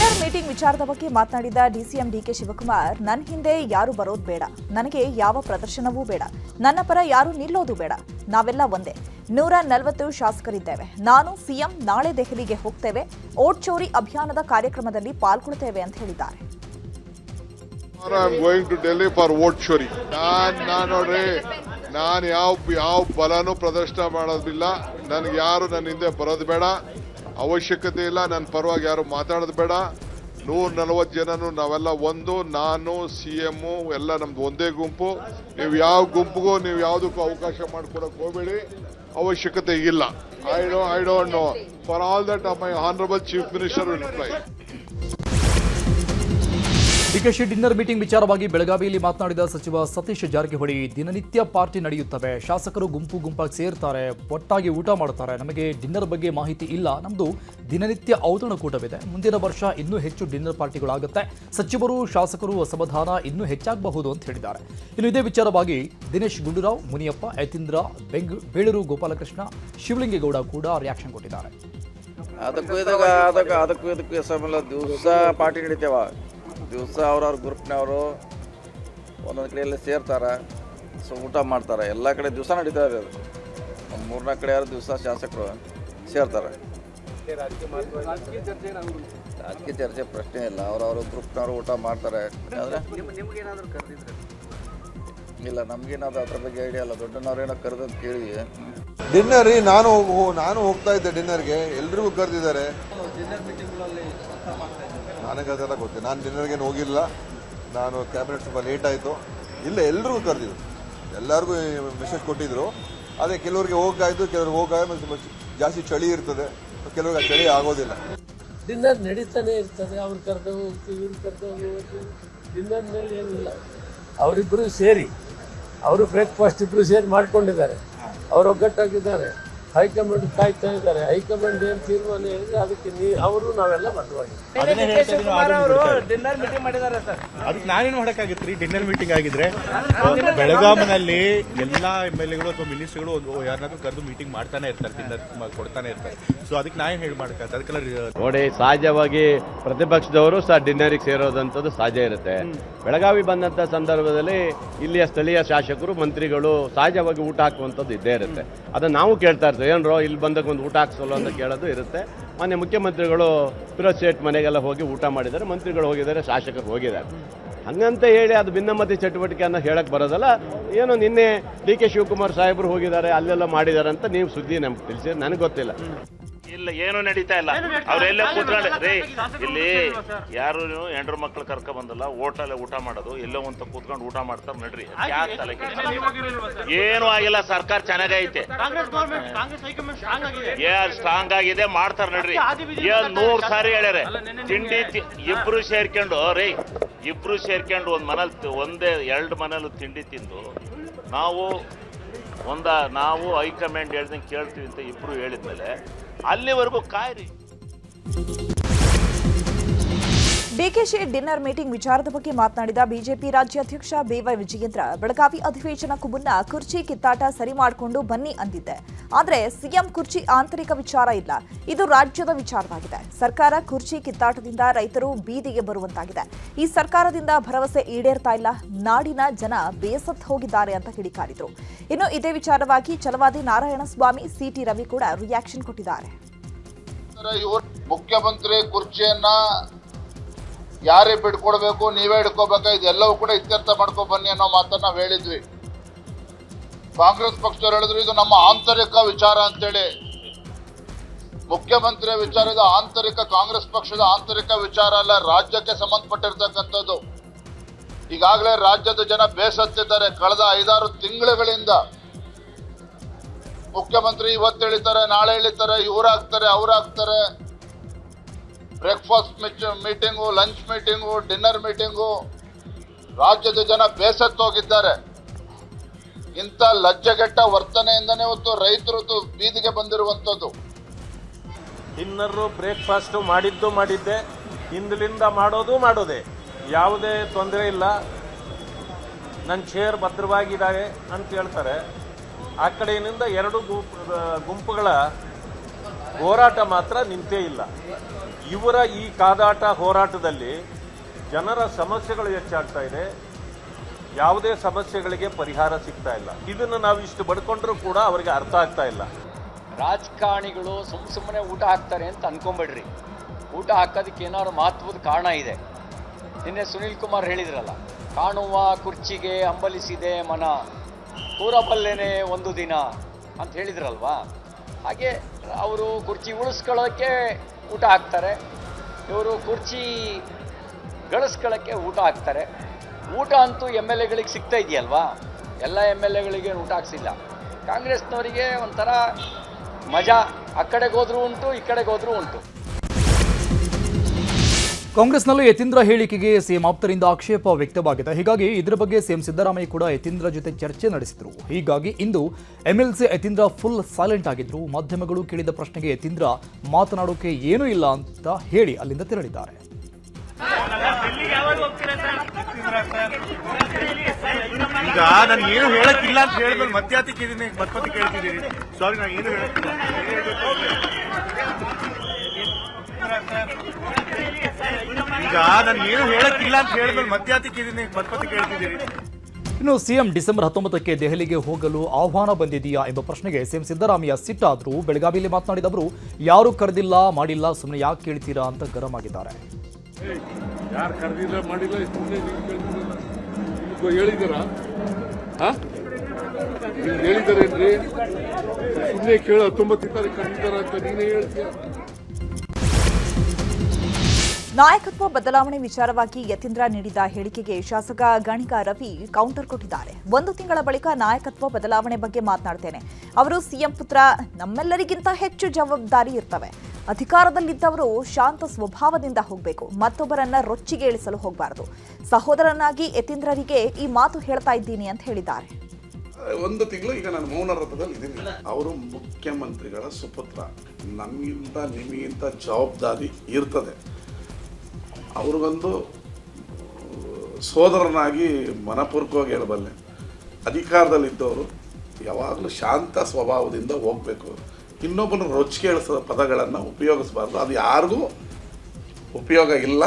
Dinner meeting ವಿಚಾರದ ಬಗ್ಗೆ ಮಾತನಾಡಿದ ಡಿಸಿಎಂ ಡಿಕೆ ಶಿವಕುಮಾರ್ ನನ್ನ ಹಿಂದೆ ಯಾರು ಬರೋದು ಬೇಡ. ನನಗೆ ಯಾವ ಪ್ರದರ್ಶನವೂ ಬೇಡ. ನನ್ನ ಪರ ಯಾರು ನಿಲ್ಲೋದು ಬೇಡ. ನಾವೆಲ್ಲ ಒಂದೇ. ನೂರ ನಲವತ್ತು ಶಾಸಕರಿದ್ದೇವೆ. ನಾನು ಸಿಎಂ, ನಾಳೆ ದೆಹಲಿಗೆ ಹೋಗ್ತೇವೆ. ಓಟ್ ಚೋರಿ ಅಭಿಯಾನದ ಕಾರ್ಯಕ್ರಮದಲ್ಲಿ ಪಾಲ್ಗೊಳ್ತೇವೆ ಅಂತ ಹೇಳಿದ್ದಾರೆ. ನಾನ್ ಯಾವ ಯಾವ ಬಲನೂ ಪ್ರದರ್ಶನ ಮಾಡೋದಿಲ್ಲ. ನನಗೆ ಯಾರು ನನ್ನ ಹಿಂದೆ ಬರೋದು ಬೇಡ. ಅವಶ್ಯಕತೆ ಇಲ್ಲ ನನ್ನ ಪರವಾಗಿ ಯಾರು ಮಾತಾಡೋದು ಬೇಡ. ನೂರ ನಲವತ್ತು ಜನನು ನಾವೆಲ್ಲ ಒಂದು, ನಾನು ಸಿ ಎಮ್ಮು ಎಲ್ಲ ನಮ್ದು ಒಂದೇ ಗುಂಪು. ನೀವು ಯಾವ ಗುಂಪಿಗೂ, ನೀವು ಯಾವುದಕ್ಕೂ ಅವಕಾಶ ಮಾಡ್ಕೊಡಕ್ ಹೋಗಬೇಡಿ. ಅವಶ್ಯಕತೆ ಇಲ್ಲ. I do I don't know for all that my honourable chief minister will reply DKShi dinner meeting ವಿಚಾರವಾಗಿ ಬೆಳಗಾವಿಯಲ್ಲಿ ಮಾತನಾಡಿದ ಸಚಿವ ಸತೀಶ್ ಜಾರಕಿಹೊಳಿ, ದಿನನಿತ್ಯ ಪಾರ್ಟಿ ನಡೆಯುತ್ತವೆ. ಶಾಸಕರು ಗುಂಪು ಗುಂಪಾಗಿ ಸೇರ್ತಾರೆ. ಒಟ್ಟಾಗಿ ಊಟ ಮಾಡ್ತಾರೆ ನಮಗೆ ಡಿನ್ನರ್ ಬಗ್ಗೆ ಮಾಹಿತಿ ಇಲ್ಲ. ನಮ್ಮದು ದಿನನಿತ್ಯ ಔತಣಕೂಟವಿದೆ ಮುಂದಿನ ವರ್ಷ ಇನ್ನೂ ಹೆಚ್ಚು ಡಿನ್ನರ್ ಪಾರ್ಟಿಗಳಾಗುತ್ತೆ. ಸಚಿವರು, ಶಾಸಕರು ಅಸಮಾಧಾನ ಇನ್ನೂ ಹೆಚ್ಚಾಗಬಹುದು ಅಂತ ಹೇಳಿದ್ದಾರೆ. ಇನ್ನು ಇದೇ ವಿಚಾರವಾಗಿ ದಿನೇಶ್ ಗುಂಡೂರಾವ್, ಮುನಿಯಪ್ಪ, ಯತೀಂದ್ರ, ಬೆಂಗ್, ಬೇಳೂರು ಗೋಪಾಲಕೃಷ್ಣ, ಶಿವಲಿಂಗೇಗೌಡ ಕೂಡ ರಿಯಾಕ್ಷನ್ ಕೊಟ್ಟಿದ್ದಾರೆ. ಅದಕ್ಕೂ ಅದಕ್ಕೆ ಇದಕ್ಕೂ ದಿವಸ ಪಾರ್ಟಿ ನಡೀತೇವ. ದಿವಸ ಅವ್ರವ್ರ ಗ್ರೂಪ್ನವರು ಒಂದೊಂದು ಕಡೆಯಲ್ಲಿ ಸೇರ್ತಾರೆ ಸೊ ಊಟ ಮಾಡ್ತಾರೆ. ಎಲ್ಲ ಕಡೆ ದಿವಸ ನಡೀತಾರೆ ಅದು. ಒಂದು ಮೂರ್ನಾಲ್ಕು ಕಡೆ ಯಾರು ದಿವಸ ಶಾಸಕರು ಸೇರ್ತಾರೆ. ರಾಜಕೀಯ ಚರ್ಚೆ ಪ್ರಶ್ನೆ ಇಲ್ಲ. ಅವ್ರವ್ರ ಗ್ರೂಪ್ನವರು ಊಟ ಮಾಡ್ತಾರೆ. ಅಂದರೆ ಇಲ್ಲ ನಮಗೇನಾದ್ರು ಅದ್ರ ಬಗ್ಗೆ ಐಡಿಯಾ ಇಲ್ಲ. ದೊಡ್ಡನವ್ರೇನೋ ಕರೆದಂತ ಕೇಳಿ. ಡಿನ್ನರ್ ರೀ ನಾನು ನಾನು ಹೋಗ್ತಾ ಇದ್ದೆ ಡಿನ್ನರ್ಗೆ ಎಲ್ರಿಗೂ ಕರೆದಿದ್ದಾರೆ. ನನಗೆ ಅದೆಲ್ಲ ಗೊತ್ತಿಲ್ಲ. ನಾನು ಡಿನ್ನರ್ಗೇನು ಹೋಗಿಲ್ಲ. ನಾನು ಕ್ಯಾಬಿನೆಟ್ ಸ್ವಲ್ಪ ಲೇಟ್ ಆಯಿತು. ಇಲ್ಲ ಎಲ್ಲರಿಗೂ ಕರೆದಿದ್ರು ಎಲ್ಲರಿಗೂ ಮೆಸೇಜ್ ಕೊಟ್ಟಿದ್ದರು ಅದೇ ಕೆಲವರಿಗೆ ಹೋಗಾಯಿತು ಕೆಲವ್ರಿಗೆ ಹೋಗಾಯ ಜಾಸ್ತಿ ಚಳಿ ಇರ್ತದೆ. ಕೆಲವ್ರಿಗೆ ಚಳಿ ಆಗೋದಿಲ್ಲ. ಡಿನ್ನರ್ ನಡೀತಾನೆ ಇರ್ತದೆ. ಅವ್ರು ಕರೆದು ಹೋಗ್ತೀವಿ, ಇವ್ರು ಕರೆದು ಹೋಗ್ತೀವಿ. ಏನಿಲ್ಲ. ಅವರಿಬ್ಬರು ಸೇರಿ, ಅವರು ಬ್ರೇಕ್ಫಾಸ್ಟ್ ಇಬ್ಬರು ಸೇರಿ ಮಾಡ್ಕೊಂಡಿದ್ದಾರೆ. ಅವರು ಒಗ್ಗಟ್ಟಾಗಿದ್ದಾರೆ. ಹೈಕಮಾಂಡ್ ಕಾಯ್ತಾ ಇದ್ದಾರೆ. ಹೈಕಮಾಂಡ್ ಏನು ತೀರ್ಮಾನ ಹೇಳಿದ್ರೆ ಅದಕ್ಕೆ ನೀ ಅವರು ನಾವೆಲ್ಲ ಬದ್ಧವಾಗಿ. ಡಿನ್ನರ್ ಮೀಟಿಂಗ್ ಮಾಡಿದ್ದಾರೆ ಸರ್. ಅದಕ್ಕೆ ನಾನೇನು ಮಾಡಕ್ಕಾಗಿತ್ತು ರೀ ಡಿನ್ನರ್ ಮೀಟಿಂಗ್ ಆಗಿದ್ರೆ ಬೆಳಗಾವಿನಲ್ಲಿ ಎಲ್ಲಾ ಎಂ ಎಲ್ ಎಗಳು ಅಥವಾ ಮಿನಿಸ್ಟ್ರಿಗಳು ಯಾರನ್ನಾದ್ರೂ ಕರೆದು ಮೀಟಿಂಗ್ ಮಾಡ್ತಾನೆ ಇರ್ತಾರೆ ಡಿನ್ನರ್ ಕೊಡ್ತಾನೆ ಇರ್ತಾರೆ. ಸೊ ಅದಕ್ಕೆ ನಾನು ಏನು ಹೇಳಿ ಮಾಡಕ್ಕಾಗತ್ತೆ? ಅದಕ್ಕೆಲ್ಲ ನೋಡಿ ಸಹಜವಾಗಿ ಪ್ರತಿಪಕ್ಷದವರು ಸಹ ಡಿನ್ನರಿಗೆ ಸೇರೋದಂಥದ್ದು ಸಹಜ ಇರುತ್ತೆ. ಬೆಳಗಾವಿ ಬಂದಂಥ ಸಂದರ್ಭದಲ್ಲಿ ಇಲ್ಲಿಯ ಸ್ಥಳೀಯ ಶಾಸಕರು ಮಂತ್ರಿಗಳು ಸಹಜವಾಗಿ ಊಟ ಹಾಕುವಂಥದ್ದು ಇದ್ದೇ ಇರುತ್ತೆ. ಅದನ್ನು ನಾವು ಕೇಳ್ತಾ ಇರ್ತೀವಿ. ಏನ್ರೋ ಇಲ್ಲಿ ಬಂದಾಗ ಒಂದು ಊಟ ಹಾಕ್ಸೋಲ್ಲ ಅಂತ ಕೇಳೋದು ಇರುತ್ತೆ. ಮೊನ್ನೆ ಮುಖ್ಯಮಂತ್ರಿಗಳು ಫಿರೋಜ್ ಶೇಟ್ ಮನೆಗೆಲ್ಲ ಹೋಗಿ ಊಟ ಮಾಡಿದ್ದಾರೆ. ಮಂತ್ರಿಗಳು ಹೋಗಿದ್ದಾರೆ, ಶಾಸಕರು ಹೋಗಿದ್ದಾರೆ. ಹಂಗಂತ ಹೇಳಿ ಅದು ಭಿನ್ನಮತಿ ಚಟುವಟಿಕೆ ಅನ್ನೋ ಹೇಳಕ್ಕೆ ಬರೋದಲ್ಲ. ಏನೋ ನಿನ್ನೆ ಡಿ ಕೆ ಶಿವಕುಮಾರ್ ಸಾಹೇಬರು ಹೋಗಿದ್ದಾರೆ, ಅಲ್ಲೆಲ್ಲ ಮಾಡಿದ್ದಾರೆ ಅಂತ ನೀವು ಸುದ್ದಿ ನಮ್ಗೆ ತಿಳಿಸಿ, ನನಗೆ ಗೊತ್ತಿಲ್ಲ. ಇಲ್ಲ ಏನು ನಡೀತಾ ಇಲ್ಲ. ಅವ್ರೆಲ್ಲ ಕೂತ್ಕೊಂಡೆ ರೀ ಇಲ್ಲಿ ಯಾರು ಹೆಂಡ್ರ ಮಕ್ಳು ಕರ್ಕ ಬಂದಲ್ಲ ಹೋಟೆಲ್ ಊಟ ಮಾಡೋದು ಎಲ್ಲೋ ಅಂತ ಕೂತ್ಕೊಂಡು ಊಟ ಮಾಡ್ತಾರೆ ನಡ್ರಿ. ಯಾಕೆ ತಲೆ? ಏನು ಆಗಿಲ್ಲ ಸರ್ಕಾರ ಚೆನ್ನಾಗೈತೆ. ಏನ್ ಸ್ಟ್ರಾಂಗ್ ಆಗಿದೆ. ಮಾಡ್ತಾರೆ ನಡ್ರಿ. ಏನ್ ನೂರ್ ಸಾರಿ ಹೇಳ್ಯಾರೆ. ತಿಂಡಿ ಇಬ್ರು ಸೇರ್ಕೊಂಡು ರೀ ಇಬ್ರು ಸೇರ್ಕೊಂಡು ಒಂದ್ ಮನೇಲಿ ಒಂದೇ ಎರಡು ಮನೇಲಿ ತಿಂಡಿ ತಿಂದು ನಾವು ಒಂದ ನಾವು ಹೈಕಮಾಂಡ್ ಹೇಳ್ದಂಗೆ ಕೇಳ್ತೀವಿ ಅಂತ ಇಬ್ರು ಹೇಳಿದ್ಮೇಲೆ అల్లే వరకు కాయరే ಡಿಕೆಶಿ ಡಿನ್ನರ್ ಮೀಟಿಂಗ್ ವಿಚಾರದ ಬಗ್ಗೆ ಮಾತನಾಡಿದ ಬಿಜೆಪಿ ರಾಜ್ಯಾಧ್ಯಕ್ಷ ಬಿವೈ ವಿಜಯೇಂದ್ರ, ಬೆಳಗಾವಿ ಅಧಿವೇಶನಕ್ಕೂ ಮುನ್ನ ಕುರ್ಚಿ ಕಿತ್ತಾಟ ಸರಿ ಮಾಡಿಕೊಂಡು ಬನ್ನಿ ಅಂದಿದ್ದೆ. ಆದರೆ ಸಿಎಂ ಕುರ್ಚಿ ಆಂತರಿಕ ವಿಚಾರ ಇಲ್ಲ. ಇದು ರಾಜ್ಯದ ವಿಚಾರವಾಗಿದೆ. ಸರ್ಕಾರ ಕುರ್ಚಿ ಕಿತ್ತಾಟದಿಂದ ರೈತರು ಬೀದಿಗೆ ಬರುವಂತಾಗಿದೆ. ಈ ಸರ್ಕಾರದಿಂದ ಭರವಸೆ ಈಡೇರ್ತಾ ಇಲ್ಲ. ನಾಡಿನ ಜನ ಬೇಸತ್ತು ಹೋಗಿದ್ದಾರೆ ಅಂತ ಕಿಡಿಕಾರಿದ್ರು. ಇನ್ನು ಇದೇ ವಿಚಾರವಾಗಿ ಚಲವಾದಿ ನಾರಾಯಣಸ್ವಾಮಿ ಸಿಟಿ ರವಿ ಕೂಡ ರಿಯಾಕ್ಷನ್ ಕೊಟ್ಟಿದ್ದಾರೆ. ಮುಖ್ಯಮಂತ್ರಿ ಕುರ್ಚಿಯನ್ನ ಯಾರೇ ಬಿಡ್ಕೊಡ್ಬೇಕು, ನೀವೇ ಹಿಡ್ಕೋಬೇಕಾ? ಇದೆಲ್ಲವೂ ಕೂಡ ಇತ್ಯರ್ಥ ಮಾಡ್ಕೊ ಬನ್ನಿ ಅನ್ನೋ ಮಾತನ್ನ ನಾವು ಹೇಳಿದ್ವಿ. ಕಾಂಗ್ರೆಸ್ ಪಕ್ಷ ಹೇಳಿದ್ರು, ಇದು ನಮ್ಮ ಆಂತರಿಕ ವಿಚಾರ ಅಂತೇಳಿ. ಮುಖ್ಯಮಂತ್ರಿಯ ವಿಚಾರ ಇದು ಆಂತರಿಕ, ಕಾಂಗ್ರೆಸ್ ಪಕ್ಷದ ಆಂತರಿಕ ವಿಚಾರ ಅಲ್ಲ, ರಾಜ್ಯಕ್ಕೆ ಸಂಬಂಧಪಟ್ಟಿರ್ತಕ್ಕಂಥದ್ದು. ಈಗಾಗಲೇ ರಾಜ್ಯದ ಜನ ಬೇಸತ್ತಿದ್ದಾರೆ. ಕಳೆದ ಐದಾರು ತಿಂಗಳುಗಳಿಂದ ಮುಖ್ಯಮಂತ್ರಿ ಇವತ್ತು ಹೇಳಿತಾರೆ ನಾಳೆ ಹೇಳಿತಾರೆ ಇವರಾಗ್ತಾರೆ, ಅವ್ರಾಗ್ತಾರೆ. Breakfast meeting lunch meeting dinner meeting ರಾಜ್ಯದ ಜನ ಬೇಸತ್ತೋಗಿದ್ದಾರೆ ಇಂಥ ಲಜ್ಜೆಗೆಟ್ಟ ವರ್ತನೆಯಿಂದನೇ ಇವತ್ತು ರೈತರದ್ದು ಬೀದಿಗೆ ಬಂದಿರುವಂಥದ್ದು. ಡಿನ್ನರು ಬ್ರೇಕ್ಫಾಸ್ಟು ಮಾಡಿದ್ದು ಮಾಡಿದ್ದೆ ಹಿಂದಲಿಂದ ಮಾಡೋದು ಮಾಡೋದೆ. ಯಾವುದೇ ತೊಂದರೆ ಇಲ್ಲ. ನನ್ನ ಚೇರ್ ಭದ್ರವಾಗಿದ್ದಾವೆ ಅಂತ ಹೇಳ್ತಾರೆ. ಆ ಕಡೆಯಿಂದ ಎರಡು ಗುಂಪು ಗುಂಪುಗಳ ಹೋರಾಟ ಮಾತ್ರ ನಿಂತೇ ಇಲ್ಲ. ಇವರ ಈ ಕಾದಾಟ ಹೋರಾಟದಲ್ಲಿ ಜನರ ಸಮಸ್ಯೆಗಳು ಹೆಚ್ಚಾಗ್ತಾ ಇದೆ. ಯಾವುದೇ ಸಮಸ್ಯೆಗಳಿಗೆ ಪರಿಹಾರ ಸಿಗ್ತಾ ಇಲ್ಲ. ಇದನ್ನು ನಾವು ಇಷ್ಟು ಬಡ್ಕೊಂಡ್ರೂ ಕೂಡ ಅವರಿಗೆ ಅರ್ಥ ಆಗ್ತಾ ಇಲ್ಲ. ರಾಜಕಾರಣಿಗಳು ಸುಮ್ಮ ಸುಮ್ಮನೆ ಊಟ ಹಾಕ್ತಾರೆ ಅಂತ ಅನ್ಕೊಂಬೇಡ್ರಿ ಊಟ ಹಾಕೋದಕ್ಕೆ ಏನಾದ್ರು ಮಹತ್ವದ ಕಾರಣ ಇದೆ. ನಿನ್ನೆ ಸುನೀಲ್ ಕುಮಾರ್ ಹೇಳಿದ್ರಲ್ಲ, ಕಾಣುವ ಕುರ್ಚಿಗೆ ಅಂಬಲಿಸಿದೆ ಮನ, ಕೂರಬಲ್ಲೇನೆ ಒಂದು ದಿನ ಅಂತ ಹೇಳಿದ್ರಲ್ವಾ? ಹಾಗೆ ಅವರು ಕುರ್ಚಿ ಉಳಿಸ್ಕೊಳ್ಳೋಕ್ಕೆ ಊಟ ಹಾಕ್ತಾರೆ. ಇವರು ಕುರ್ಚಿ ಗಳಿಸ್ಕೊಳ್ಳೋಕ್ಕೆ ಊಟ ಹಾಕ್ತಾರೆ. ಊಟ ಅಂತೂ ಎಂ ಎಲ್ ಎಗಳಿಗೆ ಸಿಗ್ತಾ ಇದೆಯಲ್ವಾ? ಎಲ್ಲ ಎಂ ಎಲ್ ಎಗಳಿಗೆ ಊಟ ಹಾಕ್ಸಿಲ್ಲ. ಕಾಂಗ್ರೆಸ್ನವರಿಗೆ ಒಂಥರ ಮಜಾ. ಆ ಕಡೆಗೆ ಹೋದರೂ ಉಂಟು, ಈ ಕಡೆಗೆ ಹೋದರೂ ಉಂಟು. ಕಾಂಗ್ರೆಸ್ನಲ್ಲೂ ಯತೀಂದ್ರ ಹೇಳಿಕೆಗೆ ಸಿಎಂ ಆಪ್ತರಿಂದ ಆಕ್ಷೇಪ ವ್ಯಕ್ತವಾಗಿದೆ. ಹೀಗಾಗಿ ಇದರ ಬಗ್ಗೆ ಸಿಎಂ ಸಿದ್ದರಾಮಯ್ಯ ಕೂಡ ಯತೀಂದ್ರ ಜೊತೆ ಚರ್ಚೆ ನಡೆಸಿದರು. ಹೀಗಾಗಿ ಇಂದು ಎಂಎಲ್ಸಿ ಯತೀಂದ್ರ ಫುಲ್ ಸೈಲೆಂಟ್ ಆಗಿದ್ರು. ಮಾಧ್ಯಮಗಳು ಕೇಳಿದ ಪ್ರಶ್ನೆಗೆ ಯತೀಂದ್ರ ಮಾತನಾಡೋಕೆ ಏನೂ ಇಲ್ಲ ಅಂತ ಹೇಳಿ ಅಲ್ಲಿಂದ ತೆರಳಿದ್ದಾರೆ. ಈಗ ನಾನು ಏನು ಹೇಳಕ್ಕಿಲ್ಲ ಅಂತ ಹೇಳಿದ್ಮೇಲೆ ಮತ್ತೆ ಸಾರಿ ನಾನು ಏನು ಹೇಳಕ್ಕಿಲ್ಲ? ಈಗ ನಾನು ಏನು ಹೇಳಕ್ಕಿಲ್ಲ ಅಂತ ಹೇಳಿದ್ಮೇಲೆ ಮತ್ತೆ ಅದಕ್ಕಿದ್ದೀನಿ ಮತ್ತೆ ಮತ್ತೆ ಕೇಳ್ತಿದ್ದೀರಿ. ಇನ್ನು ಸಿಎಂ ಡಿಸೆಂಬರ್ ಹತ್ತೊಂಬತ್ತಕ್ಕೆ ದೆಹಲಿಗೆ ಹೋಗಲು ಆಹ್ವಾನ ಬಂದಿದೆಯಾ ಎಂಬ ಪ್ರಶ್ನೆಗೆ ಸಿಎಂ ಸಿದ್ದರಾಮಯ್ಯ ಸಿಟ್ಟಾದರೂ. ಬೆಳಗಾವಿಯಲ್ಲಿ ಮಾತನಾಡಿದ ಅವರು ಯಾರು ಕರೆದಿಲ್ಲ ಮಾಡಿಲ್ಲ ಸುಮ್ಮನೆ ಯಾಕೆ ಕೇಳ್ತೀರಾ ಅಂತ ಗರಂ ಆಗಿದ್ದಾರೆ. ಯಾರು ಕರೆದಿಲ್ಲ ಮಾಡಿಲ್ಲ ಹೇಳಿದಾರ ಹೇಳಿದಾರೇನ್ರಿ ಸುಮ್ಮನೆ ಕೇಳ ಹತ್ತೊಂಬತ್ತು ತಾರೀಕು ಕರೆದಿದ್ದಾರ ಅಂತ ನೀನೇ ಹೇಳ್ತೀಯ. ನಾಯಕತ್ವ ಬದಲಾವಣೆ ವಿಚಾರವಾಗಿ ಯತೀಂದ್ರ ನೀಡಿದ ಹೇಳಿಕೆಗೆ ಶಾಸಕ ಗಣಿಕ ರವಿ ಕೌಂಟರ್ ಕೊಟ್ಟಿದ್ದಾರೆ. ಒಂದು ತಿಂಗಳ ಬಳಿಕ ನಾಯಕತ್ವ ಬದಲಾವಣೆ ಬಗ್ಗೆ ಮಾತನಾಡ್ತೇನೆ. ಅವರು ಸಿಎಂ ಪುತ್ರ ನಮ್ಮೆಲ್ಲರಿಗಿಂತ ಹೆಚ್ಚು ಜವಾಬ್ದಾರಿ ಇರ್ತವೆ. ಅಧಿಕಾರದಲ್ಲಿದ್ದವರು ಶಾಂತ ಸ್ವಭಾವದಿಂದ ಹೋಗಬೇಕು. ಮತ್ತೊಬ್ಬರನ್ನ ರೊಚ್ಚಿಗೆ ಇಳಿಸಲು ಹೋಗಬಾರದು. ಸಹೋದರನಾಗಿ ಯತೀಂದ್ರರಿಗೆ ಈ ಮಾತು ಹೇಳ್ತಾ ಇದ್ದೀನಿ ಅಂತ ಹೇಳಿದ್ದಾರೆ. ಒಂದು ತಿಂಗಳು ಈಗ ನಾನು ಮೌನ ರಥದಲ್ಲಿ ಇದ್ದೀನಿ. ಅವರು ಮುಖ್ಯಮಂತ್ರಿಗಳ ಸುಪುತ್ರ. ನಮಗಿಂತ ನಿಮಗಿಂತ ಜವಾಬ್ದಾರಿ ಇರ್ತದೆ. ಅವ್ರಿಗೊಂದು ಸೋದರನಾಗಿ ಮನಪೂರ್ವಕವಾಗಿ ಹೇಳಬಲ್ಲೆ. ಅಧಿಕಾರದಲ್ಲಿದ್ದವರು ಯಾವಾಗಲೂ ಶಾಂತ ಸ್ವಭಾವದಿಂದ ಹೋಗಬೇಕು. ಇನ್ನೊಬ್ಬನ ರೊಚ್ಚಿಗೆ ಪದಗಳನ್ನು ಉಪಯೋಗಿಸಬಾರ್ದು. ಅದು ಯಾರಿಗೂ ಉಪಯೋಗ ಇಲ್ಲ.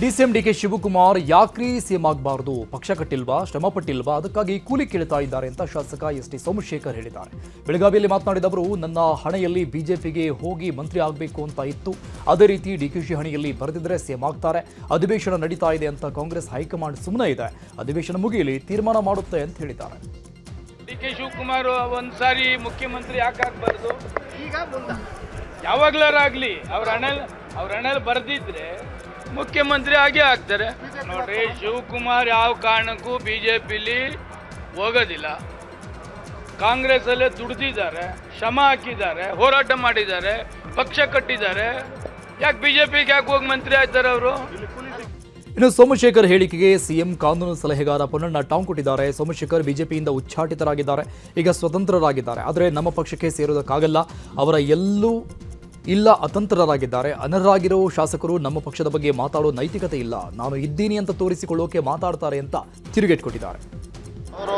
ಡಿಸಿಎಂ ಡಿಕೆ ಶಿವಕುಮಾರ್ ಯಾಕ್ರಿ ಸಿಎಂ ಆಗಬಾರದು? ಪಕ್ಷ ಕಟ್ಟಿಲ್ವಾ? ಶ್ರಮ ಪಟ್ಟಿಲ್ವಾ? ಅದಕ್ಕಾಗಿ ಕೂಲಿ ಕೇಳ್ತಾ ಇದ್ದಾರೆ ಅಂತ ಶಾಸಕ ಎಸ್ ಟಿ ಸೋಮಶೇಖರ್ ಹೇಳಿದ್ದಾರೆ. ಬೆಳಗಾವಿಯಲ್ಲಿ ಮಾತನಾಡಿದ ಅವರು ನನ್ನ ಹಣೆಯಲ್ಲಿ ಬಿಜೆಪಿಗೆ ಹೋಗಿ ಮಂತ್ರಿ ಆಗಬೇಕು ಅಂತ ಇತ್ತು. ಅದೇ ರೀತಿ ಡಿಕೆಶಿ ಹಣೆಯಲ್ಲಿ ಬರೆದಿದ್ರೆ ಸಿಎಂ ಆಗ್ತಾರೆ. ಅಧಿವೇಶನ ನಡೀತಾ ಇದೆ ಅಂತ ಕಾಂಗ್ರೆಸ್ ಹೈಕಮಾಂಡ್ ಸುಮ್ಮನೆ ಇದೆ. ಅಧಿವೇಶನ ಮುಗಿಯಲಿ ತೀರ್ಮಾನ ಮಾಡುತ್ತೆ ಅಂತ ಹೇಳಿದ್ದಾರೆ. ಡಿ ಕೆ ಶಿವಕುಮಾರ್ ಒಂದ್ಸಾರಿ ಮುಖ್ಯಮಂತ್ರಿ ಯಾಕೆ ಆಗ್ಬಾರ್ದು? ಈಗ ಯಾವಾಗ್ಲಾರಾಗ್ಲಿ ಅವ್ರ ಹಣೆಲ್ ಅವ್ರ ಹಣೆಲ್ ಬರ್ದಿದ್ರೆ ಮುಖ್ಯಮಂತ್ರಿ ಆಗೇ ಆಗ್ತಾರೆ. ನೋಡ್ರಿ, ಶಿವಕುಮಾರ್ ಯಾವ ಕಾರಣಕ್ಕೂ ಬಿಜೆಪಿಲಿ ಹೋಗೋದಿಲ್ಲ. ಕಾಂಗ್ರೆಸ್ ಅಲ್ಲೇ ದುಡ್ದಿದ್ದಾರೆ, ಶ್ರಮ ಹಾಕಿದ್ದಾರೆ, ಹೋರಾಟ ಮಾಡಿದ್ದಾರೆ, ಪಕ್ಷ ಕಟ್ಟಿದ್ದಾರೆ. ಯಾಕೆ ಬಿಜೆಪಿಗೆ ಯಾಕೆ ಹೋಗಿ ಮಂತ್ರಿ ಆಯ್ತಾರೆ ಅವರು? ಇನ್ನು ಸೋಮಶೇಖರ್ ಹೇಳಿಕೆಗೆ ಸಿಎಂ ಕಾನೂನು ಸಲಹೆಗಾರ ಪೊನ್ನಣ್ಣ ಟಾಂಗ್ ಕೊಟ್ಟಿದ್ದಾರೆ. ಸೋಮಶೇಖರ್ ಬಿಜೆಪಿಯಿಂದ ಉಚ್ಚಾಟಿತರಾಗಿದ್ದಾರೆ. ಈಗ ಸ್ವತಂತ್ರರಾಗಿದ್ದಾರೆ. ಆದರೆ ನಮ್ಮ ಪಕ್ಷಕ್ಕೆ ಸೇರೋದಕ್ಕಾಗಲ್ಲ ಅವರ ಎಲ್ಲೂ ಇಲ್ಲ, ಅತಂತ್ರರಾಗಿದ್ದಾರೆ. ಅನರ್ಹರಾಗಿರೋ ಶಾಸಕರು ನಮ್ಮ ಪಕ್ಷದ ಬಗ್ಗೆ ಮಾತಾಡೋ ನೈತಿಕತೆ ಇಲ್ಲ. ನಾನು ಇದ್ದೀನಿ ಅಂತ ತೋರಿಸಿಕೊಳ್ಳೋಕೆ ಮಾತಾಡ್ತಾರೆ ಅಂತ ತಿರುಗೇಟ್ಕೊಟ್ಟಿದ್ದಾರೆ. ಅವರು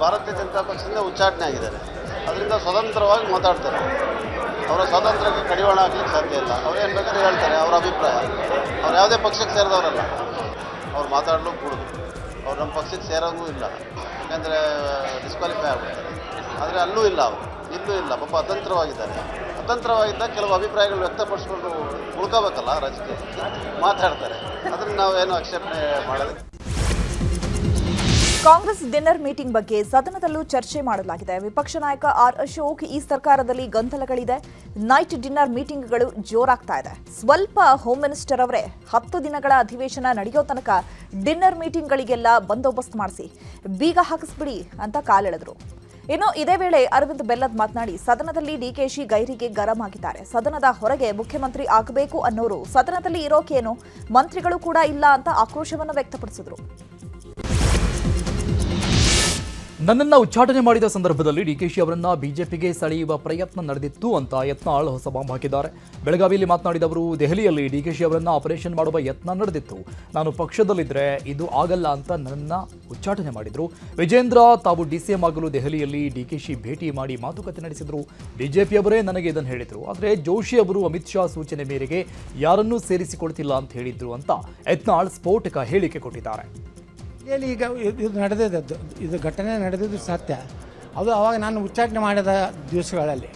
ಭಾರತೀಯ ಜನತಾ ಪಕ್ಷದಿಂದ ಉಚ್ಚಾಟನೆ ಆಗಿದ್ದಾರೆ. ಅದರಿಂದ ಸ್ವತಂತ್ರವಾಗಿ ಮಾತಾಡ್ತಾರೆ. ಅವರ ಸ್ವಾತಂತ್ರ್ಯಕ್ಕೆ ಕಡಿವಾಣ ಹಾಕ್ಲಿಕ್ಕೆ ಸಾಧ್ಯ ಇಲ್ಲ. ಅವ್ರು ಏನು ಬೇಕಾದ್ರೆ ಹೇಳ್ತಾರೆ, ಅವರ ಅಭಿಪ್ರಾಯ. ಅವ್ರು ಯಾವುದೇ ಪಕ್ಷಕ್ಕೆ ಸೇರಿದವರಲ್ಲ. ಅವ್ರು ಮಾತಾಡಲು ಕೂಡುದು. ಅವ್ರು ನಮ್ಮ ಪಕ್ಷಕ್ಕೆ ಸೇರೋದು ಇಲ್ಲ. ಯಾಕಂದರೆ ಡಿಸ್ಕ್ವಾಲಿಫೈ ಆಗುತ್ತೆ ಆದರೆ ಅಲ್ಲೂ ಇಲ್ಲ ಅವರು. ಇಲ್ಲೂ ಇಲ್ಲ. ಪಾಪ ಅತಂತ್ರವಾಗಿದ್ದಾರೆ. ಅತಂತ್ರವಾಗಿದ್ದಾಗ ಕೆಲವು ಅಭಿಪ್ರಾಯಗಳು ವ್ಯಕ್ತಪಡಿಸ್ಕೊಂಡು ಉಳ್ಕೋಬೇಕಲ್ಲ ರಾಜಕೀಯ ಮಾತಾಡ್ತಾರೆ. ಅದನ್ನು ನಾವೇನು ಆಕ್ಷೇಪಣೆ ಮಾಡೋದಕ್ಕೆ ಕಾಂಗ್ರೆಸ್ ಡಿನ್ನರ್ ಮೀಟಿಂಗ್ ಬಗ್ಗೆ ಸದನದಲ್ಲೂ ಚರ್ಚೆ ಮಾಡಲಾಗಿದೆ. ವಿಪಕ್ಷ ನಾಯಕ ಆರ್ ಅಶೋಕ್ ಈ ಸರ್ಕಾರದಲ್ಲಿ ಗೊಂದಲಗಳಿದೆ. ನೈಟ್ ಡಿನ್ನರ್ ಮೀಟಿಂಗ್ಗಳು ಜೋರಾಗ್ತಾ ಇದೆ. ಸ್ವಲ್ಪ ಹೋಮ್ ಮಿನಿಸ್ಟರ್ ಅವರೇ ಹತ್ತು ದಿನಗಳ ಅಧಿವೇಶನ ನಡೆಯೋ ತನಕ ಡಿನ್ನರ್ ಮೀಟಿಂಗ್ಗಳಿಗೆಲ್ಲ ಬಂದೋಬಸ್ತ್ ಮಾಡಿಸಿ. ಬೀಗ ಹಾಕಿಸ್ಬಿಡಿ ಅಂತ ಕಾಲೆಳೆದ್ರು. ಇನ್ನು ಇದೇ ವೇಳೆ ಅರವಿಂದ್ ಬೆಲ್ಲದ್ ಮಾತನಾಡಿ ಸದನದಲ್ಲಿ ಡಿಕೆಶಿ ಗೈರಿಗೆ ಗರಂ ಆಗಿದ್ದಾರೆ ಸದನದ ಹೊರಗೆ ಮುಖ್ಯಮಂತ್ರಿ ಆಗಬೇಕು ಅನ್ನೋರು, ಸದನದಲ್ಲಿ ಇರೋಕೇನು, ಮಂತ್ರಿಗಳು ಕೂಡ ಇಲ್ಲ ಅಂತ ಆಕ್ರೋಶವನ್ನು ವ್ಯಕ್ತಪಡಿಸಿದ್ರು. ನನ್ನನ್ನ ಉಚ್ಚಾಟನೆ ಮಾಡಿದ ಸಂದರ್ಭದಲ್ಲಿ ಡಿಕೆಶಿ ಅವರನ್ನು ಬಿಜೆಪಿಗೆ ಸೆಳೆಯುವ ಪ್ರಯತ್ನ ನಡೆದಿತ್ತು ಅಂತ ಯತ್ನಾಳ್ ಹೊಸ ಬಾಂಬ್ ಹಾಕಿದ್ದಾರೆ. ಬೆಳಗಾವಿಯಲ್ಲಿ ಮಾತನಾಡಿದ ಅವರು, ದೆಹಲಿಯಲ್ಲಿ ಡಿಕೆಶಿ ಅವರನ್ನು ಆಪರೇಷನ್ ಮಾಡುವ ಯತ್ನ ನಡೆದಿತ್ತು. ನಾನು ಪಕ್ಷದಲ್ಲಿದ್ದರೆ ಇದು ಆಗಲ್ಲ ಅಂತ ನನ್ನ ಉಚ್ಚಾಟನೆ ಮಾಡಿದರು. ವಿಜೇಂದ್ರ, ತಾವು ಡಿಸಿಎಂ ಆಗಲು ದೆಹಲಿಯಲ್ಲಿ ಡಿಕೆಶಿ ಭೇಟಿ ಮಾಡಿ ಮಾತುಕತೆ ನಡೆಸಿದ್ರು. ಬಿಜೆಪಿಯವರೇ ನನಗೆ ಇದನ್ನು ಹೇಳಿದರು. ಆದರೆ ಜೋಶಿ ಅವರು, ಅಮಿತ್ ಶಾ ಸೂಚನೆ ಮೇರೆಗೆ ಯಾರನ್ನೂ ಸೇರಿಸಿಕೊಳ್ತಿಲ್ಲ ಅಂತ ಹೇಳಿದ್ರು ಅಂತ ಯತ್ನಾಳ್ ಸ್ಫೋಟಕ ಹೇಳಿಕೆ ಕೊಟ್ಟಿದ್ದಾರೆ. ಇಲ್ಲಿ ಈಗ ಇದು ಇದು ನಡೆದಿದ್ದು ಇದು ಘಟನೆ ನಡೆದಿದ್ದು ಸತ್ಯ. ಅದು ಅವಾಗ ನಾನು ಉಚ್ಚಾಟನೆ ಮಾಡಿದ ದಿವಸಗಳಲ್ಲಿ.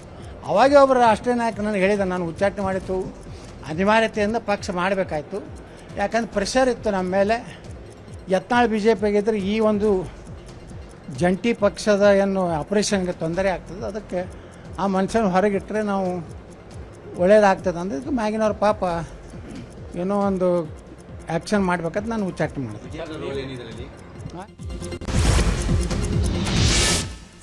ಅವಾಗ ಒಬ್ಬರು ರಾಷ್ಟ್ರೀಯ ನಾಯಕ ನನಗೆ ಹೇಳಿದ, ನಾನು ಉಚ್ಚಾಟನೆ ಮಾಡಿತ್ತು. ಅನಿವಾರ್ಯತೆಯಿಂದ ಪಕ್ಷ ಮಾಡಬೇಕಾಯ್ತು. ಯಾಕಂದ್ರೆ ಪ್ರೆಷರ್ ಇತ್ತು ನಮ್ಮ ಮೇಲೆ. ಯತ್ನಾಳ್ ಬಿ ಜೆ ಪಿಗಿದ್ರೆ ಈ ಒಂದು ಜಂಟಿ ಪಕ್ಷದ ಏನು ಆಪರೇಷನ್ಗೆ ತೊಂದರೆ ಆಗ್ತದೆ. ಅದಕ್ಕೆ ಆ ಮನುಷ್ಯನ ಹೊರಗಿಟ್ಟರೆ ನಾವು ಒಳ್ಳೇದಾಗ್ತದೆ. ಅಂದರೆ ಮ್ಯಾಗಿನವ್ರ ಪಾಪ ಏನೋ ಒಂದು ಆ್ಯಕ್ಷನ್ ಮಾಡ್ಬೇಕಂತ ನಾನು ಉಚ್ಚಾಟನೆ ಮಾಡಿದೆ.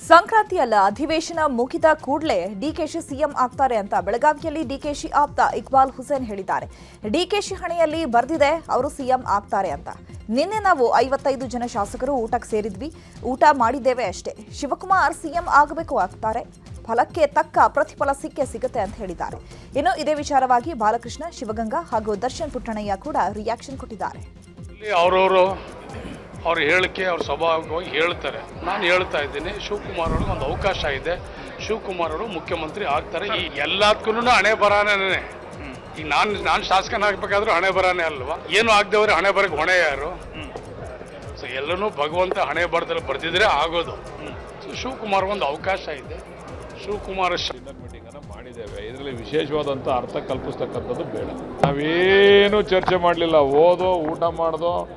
ಸಂಕ್ರಾಂತಿ ಅಲ್ಲ, ಅಧಿವೇಶನ ಮುಗಿದ ಕೂಡಲೇ ಡಿಕೆಶಿ ಸಿಎಂ ಆಗ್ತಾರೆ ಅಂತ ಬೆಳಗಾವಿಯಲ್ಲಿ ಡಿಕೆಶಿ ಆಪ್ತ ಇಕ್ಬಾಲ್ ಹುಸೇನ್ ಹೇಳಿದ್ದಾರೆ. ಡಿಕೆಶಿ ಹಣೆಯಲ್ಲಿ ಬರ್ದಿದೆ, ಅವರು ಸಿಎಂ ಆಗ್ತಾರೆ ಅಂತ. ನಿನ್ನೆ ನಾವು ಐವತ್ತೈದು ಜನ ಶಾಸಕರು ಊಟಕ್ಕೆ ಸೇರಿದ್ವಿ. ಊಟ ಮಾಡಿದ್ದೇವೆ ಅಷ್ಟೇ. ಶಿವಕುಮಾರ್ ಸಿಎಂ ಆಗಬೇಕು ಆಗ್ತಾರೆ. ಫಲಕ್ಕೆ ತಕ್ಕ ಪ್ರತಿಫಲ ಸಿಕ್ಕೇ ಸಿಗುತ್ತೆ ಅಂತ ಹೇಳಿದ್ದಾರೆ. ಇನ್ನು ಇದೇ ವಿಚಾರವಾಗಿ ಬಾಲಕೃಷ್ಣ, ಶಿವಗಂಗಾ ಹಾಗೂ ದರ್ಶನ್ ಪುಟ್ಟಣಯ್ಯ ಕೂಡ ರಿಯಾಕ್ಷನ್ ಕೊಟ್ಟಿದ್ದಾರೆ. ಅವರವರು ಅವ್ರ ಹೇಳಿಕೆ, ಅವ್ರ ಸ್ವಭಾವವಾಗಿ ಹೇಳ್ತಾರೆ. ನಾನು ಹೇಳ್ತಾ ಇದ್ದೀನಿ, ಶಿವಕುಮಾರ್ ಅವ್ರಿಗೆ ಒಂದು ಅವಕಾಶ ಇದೆ. ಶಿವಕುಮಾರ್ ಅವರು ಮುಖ್ಯಮಂತ್ರಿ ಆಗ್ತಾರೆ. ಈ ಎಲ್ಲದಕ್ಕೂ ಹಣೆ ಬರಾನೇ ಈಗ ನಾನು ನಾನು ಶಾಸಕನಾಗಬೇಕಾದ್ರೂ ಹಣೆ ಬರಾನೇ ಅಲ್ವಾ? ಏನು ಆಗದವ್ರೆ ಹಣೆ ಬರಕ್ಕೆ ಹೊಣೆ ಯಾರು? ಸೊ ಎಲ್ಲನೂ ಭಗವಂತ ಹಣೆ ಬರದಲ್ಲಿ ಬರ್ದಿದ್ರೆ ಆಗೋದು. ಸೊ ಶಿವಕುಮಾರ್ ಒಂದು ಅವಕಾಶ ಇದೆ. ಶಿವಕುಮಾರ್ ಮೀಟಿಂಗ್ ಅನ್ನ ಮಾಡಿದ್ದೇವೆ. ಇದರಲ್ಲಿ ವಿಶೇಷವಾದಂಥ ಅರ್ಥ ಕಲ್ಪಿಸ್ತಕ್ಕಂಥದ್ದು ಬೇಡ. ನಾವೇನು ಚರ್ಚೆ ಮಾಡಲಿಲ್ಲ. ಓದೋ, ಊಟ ಮಾಡ್ದೋ,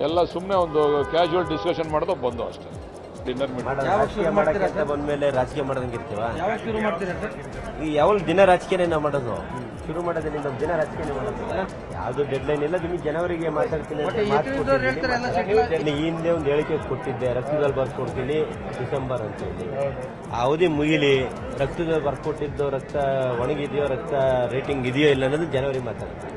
ಎಲ್ಲ ಸುಮ್ಮನೆ ಒಂದು ಕ್ಯಾಶುವಲ್ ಡಿಸ್ಕಷನ್ ಮಾಡೋದು ಬಂದೋ ಅಷ್ಟೇ. ಡಿನ್ನರ್ ರಾಜಕೀಯ ಮಾಡಕ್ಕೆ ಅಂತ ಬಂದ್ಮೇಲೆ ರಾಜಕೀಯ ಮಾಡ್ತೀರಾ ಇರ್ತೀವ ಈ ಯಾವ ದಿನ ರಾಜಕೀಯನೇ ನಾವು ಮಾಡೋದು. ಶುರು ಮಾಡೋದ್ರಿಂದ ನಮ್ಮ ದಿನ ರಾಜಕೀಯ ಮಾಡೋದು. ಯಾವುದು ಡೆಡ್ಲೈನ್ ಇಲ್ಲ ನಿಮಗೆ ಜನವರಿಗೆ ಮಾತಾಡ್ತೀನಿ ಅಂತ ಮಾತು ಕೊಟ್ಟಿದ್ದೀನಿ. ಈ ಹಿಂದೆ ಒಂದು ಹೇಳಿಕೆ ಕೊಟ್ಟಿದ್ದೆ ರಕ್ತದಲ್ಲಿ ಬರ್ಕೊಡ್ತೀನಿ ಡಿಸೆಂಬರ್ ಅಂತ ಹೇಳಿ. ಆ ಅವಧಿ ಮುಗಿಲಿ ರಕ್ತದಲ್ಲಿ ಬರ್ಕೊಟ್ಟಿದ್ದು ರಕ್ತ ಒಣಗಿದೆಯೋ ರಕ್ತ ರೇಟಿಂಗ್ ಇದೆಯೋ ಇಲ್ಲ ಅನ್ನೋದು ಜನವರಿ ಮಾತಾಡ್ತೀನಿ.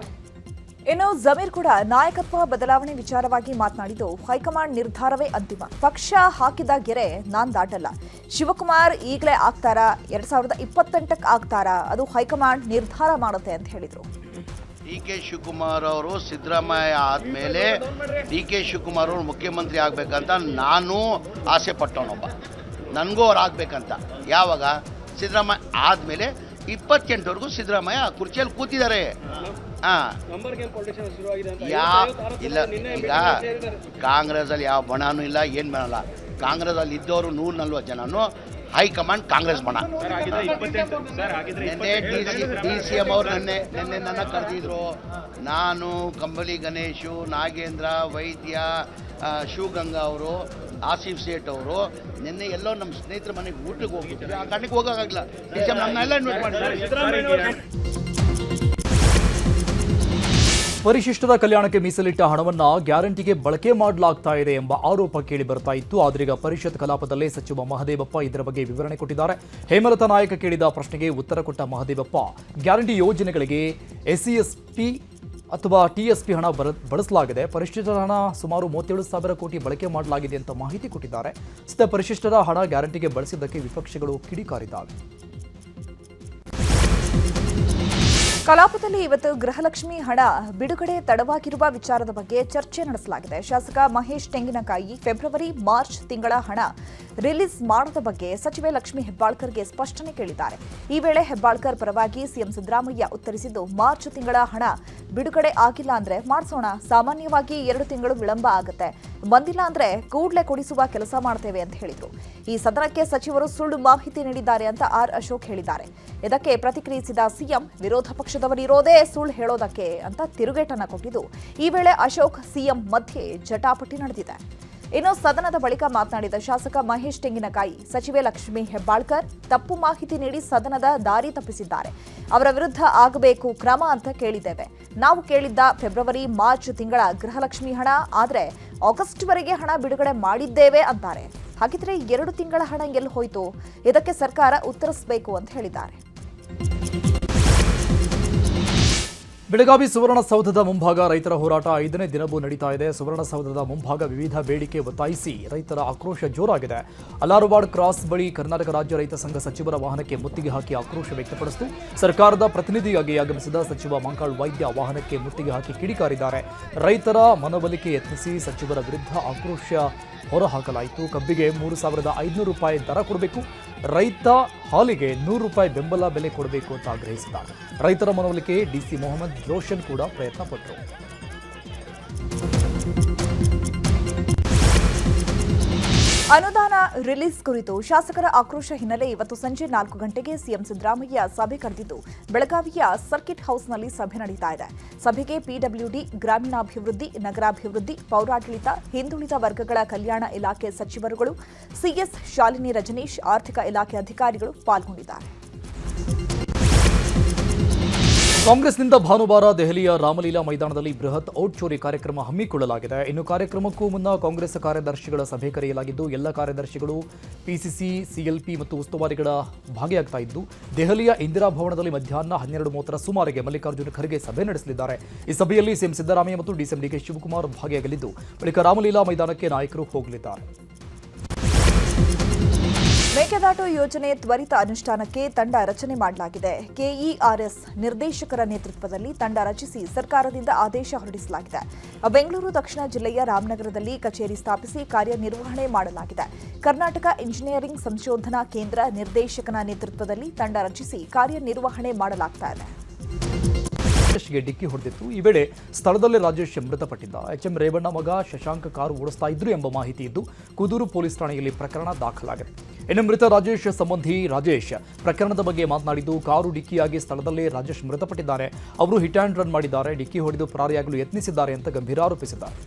ಇನ್ನು ಜಮೀರ್ ಕೂಡ ನಾಯಕತ್ವ ಬದಲಾವಣೆ ವಿಚಾರವಾಗಿ ಮಾತನಾಡಿದ್ದು, ಹೈಕಮಾಂಡ್ ನಿರ್ಧಾರವೇ ಅಂತಿಮ. ಪಕ್ಷ ಹಾಕಿದ ಗೆರೆ ನಾನ್ ದಾಟಲ್ಲ. ಶಿವಕುಮಾರ್ ಈಗಲೇ ಆಗ್ತಾರಾ? ಎರಡ್ ಸಾವಿರದ ಇಪ್ಪತ್ತೆಂಟಕ್ಕೆ ಆಗ್ತಾರಾ? ಅದು ಹೈಕಮಾಂಡ್ ನಿರ್ಧಾರ ಮಾಡುತ್ತೆ ಅಂತ ಹೇಳಿದ್ರು. ಡಿ ಕೆ ಶಿವಕುಮಾರ್ ಅವರು ಸಿದ್ದರಾಮಯ್ಯ ಆದಮೇಲೆ ಡಿ ಕೆ ಶಿವಕುಮಾರ್ ಅವರು ಮುಖ್ಯಮಂತ್ರಿ ಆಗಬೇಕಂತ ನಾನು ಆಸೆ ಪಟ್ಟವನೊಬ್ಬ. ನನಗೂ ಅವ್ರು ಆಗಬೇಕಂತ. ಯಾವಾಗ? ಸಿದ್ದರಾಮಯ್ಯ ಆದಮೇಲೆ ಇಪ್ಪತ್ತೆಂಟವರೆಗೂ ಸಿದ್ದರಾಮಯ್ಯ ಕುರ್ಚಿಯಲ್ಲಿ ಕೂತಿದ್ದಾರೆ. ಹಾಂ. ಯಾ ಇಲ್ಲ ಈಗ ಕಾಂಗ್ರೆಸ್ಸಲ್ಲಿ ಯಾವ ಬಣನೂ ಇಲ್ಲ ಏನು ಬಣಲ್ಲ ಕಾಂಗ್ರೆಸ್ಸಲ್ಲಿ ಇದ್ದವರು ನೂರ ನಲ್ವತ್ತು ಜನನು ಹೈಕಮಾಂಡ್ ಕಾಂಗ್ರೆಸ್ ಬಣ. ನಿನ್ನೆ ಡಿ ಸಿ ಎಂ ಅವರು ನಿನ್ನೆ ನಿನ್ನೆ ನನ್ನ ಕರೆದಿದ್ರು. ನಾನು ಕಂಬಳಿ ಗಣೇಶು ನಾಗೇಂದ್ರ ವೈದ್ಯ ಶಿವಗಂಗಾ ಅವರು ಆಸಿಫ್ ಸೇಠ್ ಅವರು ನಿನ್ನೆ ಎಲ್ಲೋ ನಮ್ಮ ಸ್ನೇಹಿತರ ಮನೆಗೆ ಊಟಕ್ಕೆ ಹೋಗಿದ್ರು. ಆ ಕಾರಣಕ್ಕೆ ಹೋಗೋಕ್ಕಾಗಲ್ಲ ಡಿ ಸಿ ಎಂ ನಮ್ಮನ್ನೆಲ್ಲ ಇನ್ವೈಟ್ ಮಾಡಿದ್ದಾರೆ ಪರಿಶಿಷ್ಟರ ಕಲ್ಯಾಣಕ್ಕೆ ಮೀಸಲಿಟ್ಟ ಹಣವನ್ನು ಗ್ಯಾರಂಟಿಗೆ ಬಳಕೆ ಮಾಡಲಾಗ್ತಾ ಇದೆ ಎಂಬ ಆರೋಪ ಕೇಳಿ ಬರ್ತಾ ಇತ್ತು. ಆದ್ರೀಗ ಪರಿಷತ್ ಕಲಾಪದಲ್ಲೇ ಸಚಿವ ಮಹದೇವಪ್ಪ ಇದರ ಬಗ್ಗೆ ವಿವರಣೆ ಕೊಟ್ಟಿದ್ದಾರೆ. ಹೇಮಲತಾ ನಾಯಕ ಕೇಳಿದ ಪ್ರಶ್ನೆಗೆ ಉತ್ತರ ಕೊಟ್ಟ ಮಹದೇವಪ್ಪ, ಗ್ಯಾರಂಟಿ ಯೋಜನೆಗಳಿಗೆ ಎಸ್ಸಿಎಸ್ಪಿ ಅಥವಾ ಟಿಎಸ್ಪಿ ಹಣ ಬಳಸಲಾಗಿದೆ ಪರಿಶಿಷ್ಟರ ಹಣ ಸುಮಾರು ಮೂವತ್ತೇಳು ಸಾವಿರ ಕೋಟಿ ಬಳಕೆ ಮಾಡಲಾಗಿದೆ ಅಂತ ಮಾಹಿತಿ ಕೊಟ್ಟಿದ್ದಾರೆ. ಸದ್ಯ ಪರಿಶಿಷ್ಟರ ಹಣ ಗ್ಯಾರಂಟಿಗೆ ಬಳಸಿದ್ದಕ್ಕೆ ವಿಪಕ್ಷಗಳು ಕಿಡಿಕಾರಿದ್ದಾವೆ. ಕಲಾಪದಲ್ಲಿ ಇವತ್ತು ಗೃಹಲಕ್ಷ್ಮಿ ಹಣ ಬಿಡುಗಡೆ ತಡವಾಗಿರುವ ವಿಚಾರದ ಬಗ್ಗೆ ಚರ್ಚೆ ನಡೆಸಲಾಗಿದೆ. ಶಾಸಕ ಮಹೇಶ್ ತೆಂಗಿನಕಾಯಿ ಫೆಬ್ರವರಿ, ಮಾರ್ಚ್ ತಿಂಗಳ ಹಣ ರಿಲೀಸ್ ಮಾಡದ ಬಗ್ಗೆ ಸಚಿವೆ ಲಕ್ಷ್ಮಿ ಹೆಬ್ಬಾಳ್ಕರ್ಗೆ ಸ್ಪಷ್ಟನೆ ಕೇಳಿದ್ದಾರೆ. ಈ ವೇಳೆ ಹೆಬ್ಬಾಳ್ಕರ್ ಪರವಾಗಿ ಸಿಎಂ ಸಿದ್ದರಾಮಯ್ಯ ಉತ್ತರಿಸಿದ್ದು, ಮಾರ್ಚ್ ತಿಂಗಳ ಹಣ ಬಿಡುಗಡೆ ಆಗಿಲ್ಲ ಅಂದ್ರೆ ಮಾಡಿಸೋಣ. ಸಾಮಾನ್ಯವಾಗಿ ಎರಡು ತಿಂಗಳು ವಿಳಂಬ ಆಗುತ್ತೆ. ಬಂದಿಲ್ಲ ಅಂದ್ರೆ ಕೂಡಲೇ ಕೊಡಿಸುವ ಕೆಲಸ ಮಾಡ್ತೇವೆ ಅಂತ ಹೇಳಿದರು. ಈ ಸದನಕ್ಕೆ ಸಚಿವರು ಸುಳ್ಳು ಮಾಹಿತಿ ನೀಡಿದ್ದಾರೆ ಅಂತ ಆರ್ ಅಶೋಕ್ ಹೇಳಿದ್ದಾರೆ. ಇದಕ್ಕೆ ಪ್ರತಿಕ್ರಿಯಿಸಿದ ಸಿಎಂ, ವಿರೋಧ ಪಕ್ಷದವರಿರೋದೇ ಸುಳ್ಳು ಹೇಳೋದಕ್ಕೆ ಅಂತ ತಿರುಗೇಟನ್ನ ಕೊಟ್ಟಿದ್ದು. ಈ ವೇಳೆ ಅಶೋಕ್ ಸಿಎಂ ಮಧ್ಯೆ ಜಟಾಪಟಿ ನಡೆದಿದೆ. ಇನ್ನು ಸದನದ ಬಳಿಕ ಮಾತನಾಡಿದ ಶಾಸಕ ಮಹೇಶ್ ತೆಂಗಿನಕಾಯಿ, ಸಚಿವೆ ಲಕ್ಷ್ಮಿ ಹೆಬ್ಬಾಳ್ಕರ್ ತಪ್ಪು ಮಾಹಿತಿ ನೀಡಿ ಸದನದ ದಾರಿ ತಪ್ಪಿಸಿದ್ದಾರೆ. ಅವರ ವಿರುದ್ಧ ಆಗಬೇಕು ಕ್ರಮ ಅಂತ ಕೇಳಿದ್ದೇವೆ. ನಾವು ಕೇಳಿದ್ದ ಫೆಬ್ರವರಿ, ಮಾರ್ಚ್ ತಿಂಗಳ ಗೃಹಲಕ್ಷ್ಮಿ ಹಣ, ಆದ್ರೆ ಆಗಸ್ಟ್ವರೆಗೆ ಹಣ ಬಿಡುಗಡೆ ಮಾಡಿದ್ದೇವೆ ಅಂತಾರೆ. ಹಾಗಿದ್ರೆ ಎರಡು ತಿಂಗಳ ಹಣ ಎಲ್ಲಿ ಹೋಯಿತು? ಇದಕ್ಕೆ ಸರ್ಕಾರ ಉತ್ತರಿಸಬೇಕು ಅಂತ ಹೇಳಿದ್ದಾರೆ. ಬೆಳಗಾವಿ ಸುವರ್ಣಸೌಧದ ಮುಂಭಾಗ ರೈತರ ಹೋರಾಟ ಐದನೇ ದಿನವೂ ನಡೀತಾ ಇದೆ. ಸುವರ್ಣಸೌಧದ ಮುಂಭಾಗ ವಿವಿಧ ಬೇಡಿಕೆ ಒತ್ತಾಯಿಸಿ ರೈತರ ಆಕ್ರೋಶ ಜೋರಾಗಿದೆ. ಅಲಾರುವಾಡ್ ಕ್ರಾಸ್ ಬಳಿ ಕರ್ನಾಟಕ ರಾಜ್ಯ ರೈತ ಸಂಘ ಸಚಿವರ ವಾಹನಕ್ಕೆ ಮುತ್ತಿಗೆ ಹಾಕಿ ಆಕ್ರೋಶ ವ್ಯಕ್ತಪಡಿಸಿತು. ಸರ್ಕಾರದ ಪ್ರತಿನಿಧಿಯಾಗಿ ಆಗಮಿಸಿದ ಸಚಿವ ಮಂಕಾಳ್ ವೈದ್ಯ ವಾಹನಕ್ಕೆ ಮುತ್ತಿಗೆ ಹಾಕಿ ಕಿಡಿಕಾರಿದ್ದಾರೆ. ರೈತರ ಮನವೊಲಿಕೆ ಯತ್ನಿಸಿ ಸಚಿವರ ವಿರುದ್ಧ ಆಕ್ರೋಶ ಹೊರಹಾಕಲಾಯಿತು. ಕಬ್ಬಿಗೆ ಮೂರು ಸಾವಿರದ ಐದುನೂರು ರೂಪಾಯಿ ದರ ಕೊಡಬೇಕು. ರೈತ ಹಾಲಿಗೆ ನೂರು ರೂಪಾಯಿ ಬೆಂಬಲ ಬೆಲೆ ಕೊಡಬೇಕು ಅಂತ ಆಗ್ರಹಿಸಿದ್ದಾರೆ. ರೈತರ ಮನವೊಲಿಕೆ ಡಿಸಿ ಮೊಹಮ್ಮದ್ ರೋಷನ್ ಕೂಡ ಪ್ರಯತ್ನ ಪಟ್ಟರು ಅನುದಾನ ರಿಲೀಸ್ ಕುರಿತು ಶಾಸಕರ ಆಕ್ರೋಶ ಹಿನ್ನೆಲೆ ಇವತ್ತು ಸಂಜೆ ನಾಲ್ಕು ಗಂಟೆಗೆ ಸಿಎಂ ಸಿದ್ದರಾಮಯ್ಯ ಸಭೆ ಕರೆದಿದ್ದು, ಬೆಳಗಾವಿಯ ಸರ್ಕಿಟ್ ಹೌಸ್ನಲ್ಲಿ ಸಭೆ ನಡೀತಾ ಇದೆ. ಸಭೆಗೆ ಪಿಡಬ್ಲ್ಯೂಡಿ, ಗ್ರಾಮೀಣಾಭಿವೃದ್ಧಿ, ನಗರಾಭಿವೃದ್ಧಿ, ಪೌರಾಡಳಿತ, ಹಿಂದುಳಿದ ವರ್ಗಗಳ ಕಲ್ಯಾಣ ಇಲಾಖೆ ಸಚಿವರುಗಳು ಸಿಎಸ್ ಶಾಲಿನಿ ರಜನೀಶ್, ಆರ್ಥಿಕ ಇಲಾಖೆ ಅಧಿಕಾರಿಗಳು ಪಾಲ್ಗೊಂಡಿದ್ದಾರೆ. ಕಾಂಗ್ರೆಸ್ನಿಂದ ಭಾನುವಾರ ದೆಹಲಿಯ ರಾಮಲೀಲಾ ಮೈದಾನದಲ್ಲಿ ಬೃಹತ್ ಔಟ್ ಚೋರಿ ಕಾರ್ಯಕ್ರಮ ಹಮ್ಮಿಕೊಳ್ಳಲಾಗಿದೆ. ಇನ್ನು ಕಾರ್ಯಕ್ರಮಕ್ಕೂ ಮುನ್ನ ಕಾಂಗ್ರೆಸ್ ಕಾರ್ಯದರ್ಶಿಗಳ ಸಭೆ ಕರೆಯಲಾಗಿದ್ದು, ಎಲ್ಲ ಕಾರ್ಯದರ್ಶಿಗಳು, ಪಿಸಿಸಿ, ಸಿಎಲ್ಪಿ ಮತ್ತು ಉಸ್ತುವಾರಿಗಳ ಭಾಗಿಯಾಗ್ತಾ ಇದ್ದು, ದೆಹಲಿಯ ಇಂದಿರಾ ಭವನದಲ್ಲಿ ಮಧ್ಯಾಹ್ನ ಹನ್ನೆರಡು ಮೂವತ್ತರ ಸುಮಾರಿಗೆ ಮಲ್ಲಿಕಾರ್ಜುನ ಖರ್ಗೆ ಸಭೆ ನಡೆಸಲಿದ್ದಾರೆ. ಈ ಸಭೆಯಲ್ಲಿ ಸಿಎಂ ಸಿದ್ದರಾಮಯ್ಯ ಮತ್ತು ಡಿಸಿಎಂ ಡಿಕೆ ಶಿವಕುಮಾರ್ ಭಾಗಿಯಾಗಲಿದ್ದು, ಬಳಿಕ ರಾಮಲೀಲಾ ಮೈದಾನಕ್ಕೆ ನಾಯಕರು ಹೋಗಲಿದ್ದಾರೆ. ಮೇಕೆದಾಟು ಯೋಜನೆ ತ್ವರಿತ ಅನುಷ್ಠಾನಕ್ಕೆ ತಂಡ ರಚನೆ ಮಾಡಲಾಗಿದೆ. ಕೆಇಆರ್ಎಸ್ ನಿರ್ದೇಶಕರ ನೇತೃತ್ವದಲ್ಲಿ ತಂಡ ರಚಿಸಿ ಸರ್ಕಾರದಿಂದ ಆದೇಶ ಹೊರಡಿಸಲಾಗಿದೆ. ಬೆಂಗಳೂರು, ದಕ್ಷಿಣ ಜಿಲ್ಲೆಯ ರಾಮನಗರದಲ್ಲಿ ಕಚೇರಿ ಸ್ಥಾಪಿಸಿ ಕಾರ್ಯನಿರ್ವಹಣೆ ಮಾಡಲಾಗಿದೆ. ಕರ್ನಾಟಕ ಇಂಜಿನಿಯರಿಂಗ್ ಸಂಶೋಧನಾ ಕೇಂದ್ರ ನಿರ್ದೇಶಕನ ನೇತೃತ್ವದಲ್ಲಿ ತಂಡ ರಚಿಸಿ ಕಾರ್ಯನಿರ್ವಹಣೆ ಮಾಡಲಾಗ್ತಾ ಇದೆ. ರಾಜೇಶ್ಗೆ ಡಿಕ್ಕಿ ಹೊಡೆದಿತ್ತು. ಈ ವೇಳೆ ಸ್ಥಳದಲ್ಲೇ ರಾಜೇಶ್ ಮೃತಪಟ್ಟಿದ್ದ. ಎಚ್ ಎಂ ರೇವಣ್ಣ ಮಗ ಶಶಾಂಕ್ ಕಾರು ಓಡಿಸ್ತಾ ಇದ್ರು ಎಂಬ ಮಾಹಿತಿ ಇದ್ದು ಕುದೂರು ಪೊಲೀಸ್ ಠಾಣೆಯಲ್ಲಿ ಪ್ರಕರಣ ದಾಖಲಾಗಿದೆ. ಇನ್ನು ಮೃತ ರಾಜೇಶ್ ಸಂಬಂಧಿ ರಾಜೇಶ್ ಪ್ರಕರಣದ ಬಗ್ಗೆ ಮಾತನಾಡಿದ್ದು, ಕಾರು ಡಿಕ್ಕಿಯಾಗಿ ಸ್ಥಳದಲ್ಲೇ ರಾಜೇಶ್ ಮೃತಪಟ್ಟಿದ್ದಾರೆ. ಅವರು ಹಿಟ್ ಆ್ಯಂಡ್ ರನ್ ಮಾಡಿದ್ದಾರೆ. ಡಿಕ್ಕಿ ಹೊಡೆದು ಪರಾರಿಯಾಗಲು ಯತ್ನಿಸಿದ್ದಾರೆ ಅಂತ ಗಂಭೀರ ಆರೋಪಿಸಿದ್ದಾರೆ.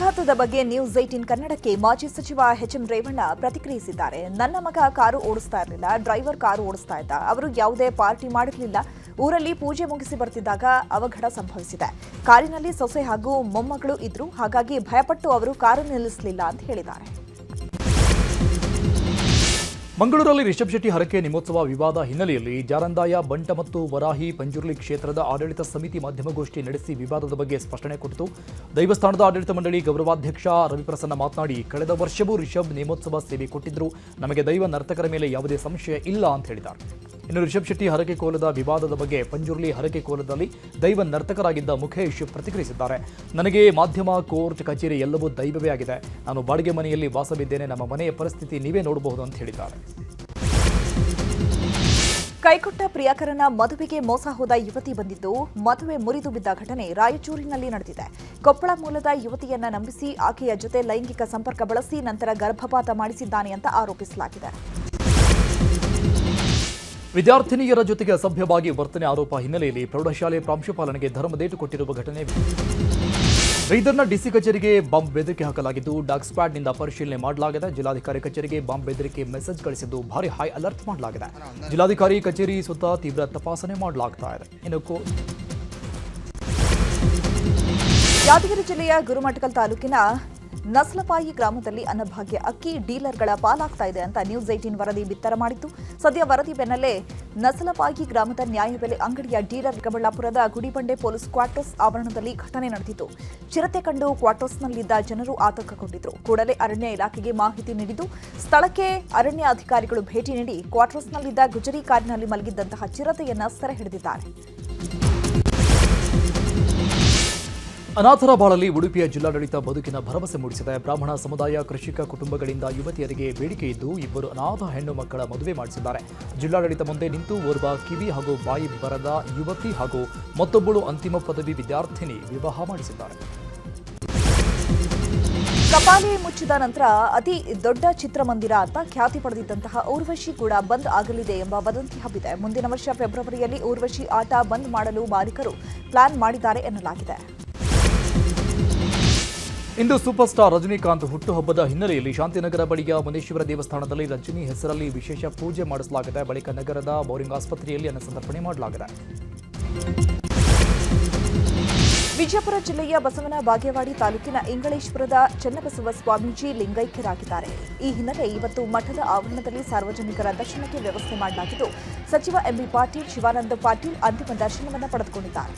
ಅಪಘಾತದ ಬಗ್ಗೆ ನ್ಯೂಸ್ ಏಟೀನ್ ಕನ್ನಡಕ್ಕೆ ಮಾಜಿ ಸಚಿವ ಎಚ್ ಎಂ ರೇವಣ್ಣ ಪ್ರತಿಕ್ರಿಯಿಸಿದ್ದಾರೆ. ನನ್ನ ಮಗ ಕಾರು ಓಡಿಸ್ತಾ ಇರಲಿಲ್ಲ, ಡ್ರೈವರ್ ಕಾರು ಓಡಿಸ್ತಾ ಇದ್ದ. ಅವರು ಯಾವುದೇ ಪಾರ್ಟಿ ಮಾಡಿರಲಿಲ್ಲ. ಊರಲ್ಲಿ ಪೂಜೆ ಮುಗಿಸಿ ಬರ್ತಿದ್ದಾಗ ಅವಘಡ ಸಂಭವಿಸಿದೆ. ಕಾರಿನಲ್ಲಿ ಸೊಸೆ ಹಾಗೂ ಮೊಮ್ಮಗಳು ಇದ್ರು, ಹಾಗಾಗಿ ಭಯಪಟ್ಟು ಅವರು ಕಾರು ನಿಲ್ಲಿಸಲಿಲ್ಲ ಅಂತ ಹೇಳಿದ್ದಾರೆ. ಮಂಗಳೂರಲ್ಲಿ ರಿಷಬ್ ಶೆಟ್ಟಿ ಹರಕೆ ನಿಮೋತ್ಸವ ವಿವಾದ ಹಿನ್ನೆಲೆಯಲ್ಲಿ ಜಾರಂದಾಯ ಬಂಟ ಮತ್ತು ವರಾಹಿ ಪಂಜುರ್ಲಿ ಕ್ಷೇತ್ರದ ಆಡಳಿತ ಸಮಿತಿ ಮಾಧ್ಯಮಗೋಷ್ಠಿ ನಡೆಸಿ ವಿವಾದದ ಬಗ್ಗೆ ಸ್ಪಷ್ಟನೆ ಕೊಟ್ಟಿತು. ದೈವಸ್ಥಾನದ ಆಡಳಿತ ಮಂಡಳಿ ಗೌರವಾಧ್ಯಕ್ಷ ರವಿಪ್ರಸನ್ನ ಮಾತನಾಡಿ, ಕಳೆದ ವರ್ಷವೂ ರಿಷಬ್ ನೇಮೋತ್ಸವ ಸೇವೆ ಕೊಟ್ಟಿದ್ರು. ನಮಗೆ ದೈವ ನರ್ತಕರ ಮೇಲೆ ಯಾವುದೇ ಸಂಶಯ ಇಲ್ಲ ಅಂತ ಹೇಳಿದ್ದಾರೆ. ಇನ್ನು ರಿಷಬ್ ಶೆಟ್ಟಿ ಹರಕೆ ಕೋಲದ ವಿವಾದದ ಬಗ್ಗೆ ಪಂಜುರ್ಲಿ ಹರಕೆ ಕೋಲದಲ್ಲಿ ದೈವ ನರ್ತಕರಾಗಿದ್ದ ಮುಖೇಶ್ ಪ್ರತಿಕ್ರಿಯಿಸಿದ್ದಾರೆ. ನನಗೆ ಮಾಧ್ಯಮ, ಕೋರ್ಟ್, ಕಚೇರಿ ಎಲ್ಲವೂ ದೈವವೇ ಆಗಿದೆ. ನಾನು ಬಾಡಿಗೆ ಮನೆಯಲ್ಲಿ ವಾಸವಿದ್ದೇನೆ. ನಮ್ಮ ಮನೆಯ ಪರಿಸ್ಥಿತಿ ನೀವೇ ನೋಡಬಹುದು ಅಂತ ಹೇಳಿದ್ದಾರೆ. ಕೈಕೊಟ್ಟ ಪ್ರಿಯಾಕರನ ಮದುವೆಗೆ ಮೋಸ ಹೋದ ಯುವತಿ ಬಂದಿದ್ದು ಮದುವೆ ಮುರಿದು ಬಿದ್ದ ಘಟನೆ ರಾಯಚೂರಿನಲ್ಲಿ ನಡೆದಿದೆ. ಕೊಪ್ಪಳ ಮೂಲದ ಯುವತಿಯನ್ನ ನಂಬಿಸಿ ಆಕೆಯ ಜೊತೆ ಲೈಂಗಿಕ ಸಂಪರ್ಕ ಬಳಸಿ ನಂತರ ಗರ್ಭಪಾತ ಮಾಡಿಸಿದ್ದಾನೆ ಅಂತ ಆರೋಪಿಸಲಾಗಿದೆ. ವಿದ್ಯಾರ್ಥಿನಿಯರ ಜೊತೆಗೆ ಅಸಭ್ಯವಾಗಿ ವರ್ತನೆ ಆರೋಪ ಹಿನ್ನೆಲೆಯಲ್ಲಿ ಪ್ರೌಢಶಾಲೆ ಪ್ರಾಂಶುಪಾಲನಿಗೆ ಧರ್ಮದೇಟು ಕೊಟ್ಟಿರುವ ಘಟನೆ ಬೀದರ್ನ ಡಿಸಿ ಕಚೇರಿಗೆ ಬಾಂಬ್ ಬೆದರಿಕೆ ಹಾಕಲಾಗಿದ್ದು ಡಾಗ್ ಸ್ಪ್ಯಾಡ್ನಿಂದ ಪರಿಶೀಲನೆ ಮಾಡಲಾಗಿದೆ ಜಿಲ್ಲಾಧಿಕಾರಿ ಕಚೇರಿಗೆ ಬಾಂಬ್ ಬೆದರಿಕೆ ಮೆಸೇಜ್ ಕಳಿಸಿದ್ದು ಭಾರಿ ಹೈ ಅಲರ್ಟ್ ಮಾಡಲಾಗಿದೆ. ಜಿಲ್ಲಾಧಿಕಾರಿ ಕಚೇರಿ ಸುತ್ತ ತೀವ್ರ ತಪಾಸಣೆ ಮಾಡಲಾಗ್ತಾ ಇದೆ. ಯಾದಗಿರಿ ಜಿಲ್ಲೆಯ ಗುರುಮಠಕಲ್ ತಾಲೂಕಿನ ನಸ್ಲಪಾಯಿ ಗ್ರಾಮದಲ್ಲಿ ಅನ್ನಭಾಗ್ಯ ಅಕ್ಕಿ ಡೀಲರ್ಗಳ ಪಾಲಾಗ್ತಾ ಇದೆ ಅಂತ ನ್ಯೂಸ್ ಏಟೀನ್ ವರದಿ ಬಿತ್ತರ ಮಾಡಿತ್ತು. ಸದ್ಯ ವರದಿ ಬೆನ್ನಲ್ಲೇ ನಸಲಪಾಯಿ ಗ್ರಾಮದ ನ್ಯಾಯಬೆಲೆ ಅಂಗಡಿಯ ಡೀಲರ್ ಚಿಕ್ಕಬಳ್ಳಾಪುರದ ಗುಡಿಬಂಡೆ ಪೊಲೀಸ್ ಕ್ವಾರ್ಟರ್ಸ್ ಆವರಣದಲ್ಲಿ ಘಟನೆ ನಡೆದಿತ್ತು. ಚಿರತೆ ಕಂಡು ಕ್ವಾರ್ಟರ್ಸ್ನಲ್ಲಿದ್ದ ಜನರು ಆತಂಕಗೊಂಡಿದ್ದರು ಕೂಡಲೇ ಅರಣ್ಯ ಇಲಾಖೆಗೆ ಮಾಹಿತಿ ನೀಡಿದ್ದು, ಸ್ಥಳಕ್ಕೆ ಅರಣ್ಯ ಅಧಿಕಾರಿಗಳು ಭೇಟಿ ನೀಡಿ ಕ್ವಾರ್ಟರ್ಸ್ನಲ್ಲಿದ್ದ ಗುಜರಿ ಕಾರಿನಲ್ಲಿ ಮಲಗಿದ್ದಂತಹ ಚಿರತೆಯನ್ನು ಸೆರೆ ಹಿಡಿದಿದ್ದಾರೆ. ಅನಾಥರ ಬಾಳಲ್ಲಿ ಉಡುಪಿಯ ಜಿಲ್ಲಾಡಳಿತ ಬದುಕಿನ ಭರವಸೆ ಮೂಡಿಸಿದೆ. ಬ್ರಾಹ್ಮಣ ಸಮುದಾಯ, ಕೃಷಿಕ ಕುಟುಂಬಗಳಿಂದ ಯುವತಿಯರಿಗೆ ಬೇಡಿಕೆ ಇದ್ದು, ಇಬ್ಬರು ಅನಾಥ ಹೆಣ್ಣು ಮಕ್ಕಳ ಮದುವೆ ಮಾಡಿಸಿದ್ದಾರೆ. ಜಿಲ್ಲಾಡಳಿತ ಮುಂದೆ ನಿಂತು ಓರ್ವ ಕಿವಿ ಹಾಗೂ ಬಾಯಿ ಬರದ ಯುವತಿ ಹಾಗೂ ಮತ್ತೊಬ್ಬಳು ಅಂತಿಮ ಪದವಿ ವಿದ್ಯಾರ್ಥಿನಿ ವಿವಾಹ ಮಾಡಿಸಿದ್ದಾರೆ. ಕಪಾಲಿ ಮುಚ್ಚಿದ ನಂತರ ಅತಿ ದೊಡ್ಡ ಚಿತ್ರಮಂದಿರ ಅಂತ ಖ್ಯಾತಿ ಪಡೆದಿದ್ದಂತಹ ಊರ್ವಶಿ ಕೂಡ ಬಂದ್ ಆಗಲಿದೆ ಎಂಬ ವದಂತಿ ಹಬ್ಬಿದೆ. ಮುಂದಿನ ವರ್ಷ ಫೆಬ್ರವರಿಯಲ್ಲಿ ಊರ್ವಶಿ ಆಟ ಬಂದ್ ಮಾಡಲು ಮಾಲೀಕರು ಪ್ಲಾನ್ ಮಾಡಿದ್ದಾರೆ ಎನ್ನಲಾಗಿದೆ. ಇಂದು ಸೂಪರ್ ಸ್ಟಾರ್ ರಜನಿಕಾಂತ್ ಹುಟ್ಟುಹಬ್ಬದ ಹಿನ್ನೆಲೆಯಲ್ಲಿ ಶಾಂತಿನಗರ ಬಳಿಯ ಮುನೇಶ್ವರ ದೇವಸ್ಥಾನದಲ್ಲಿ ರಜನಿ ಹೆಸರಲ್ಲಿ ವಿಶೇಷ ಪೂಜೆ ಮಾಡಿಸಲಾಗಿದೆ. ಬಳಿಕ ನಗರದ ಬೌರಿಂಗ್ ಆಸ್ಪತ್ರೆಯಲ್ಲಿ ಅನ್ನಸಂತರ್ಪಣೆ ಮಾಡಲಾಗಿದೆ. ವಿಜಯಪುರ ಜಿಲ್ಲೆಯ ಬಸವನ ಬಾಗೇವಾಡಿ ತಾಲೂಕಿನ ಇಂಗಳೇಶ್ವರದ ಚನ್ನಬಸವ ಸ್ವಾಮೀಜಿ ಲಿಂಗೈಕ್ಯರಾಗಿದ್ದಾರೆ. ಈ ಹಿನ್ನೆಲೆ ಇವತ್ತು ಮಠದ ಆವರಣದಲ್ಲಿ ಸಾರ್ವಜನಿಕರ ದರ್ಶನಕ್ಕೆ ವ್ಯವಸ್ಥೆ ಮಾಡಲಾಗಿದ್ದು, ಸಚಿವ ಎಂಬಿ ಪಾಟೀಲ್, ಶಿವಾನಂದ ಪಾಟೀಲ್ ಅಂತಿಮ ದರ್ಶನವನ್ನು ಪಡೆದುಕೊಂಡಿದ್ದಾರೆ.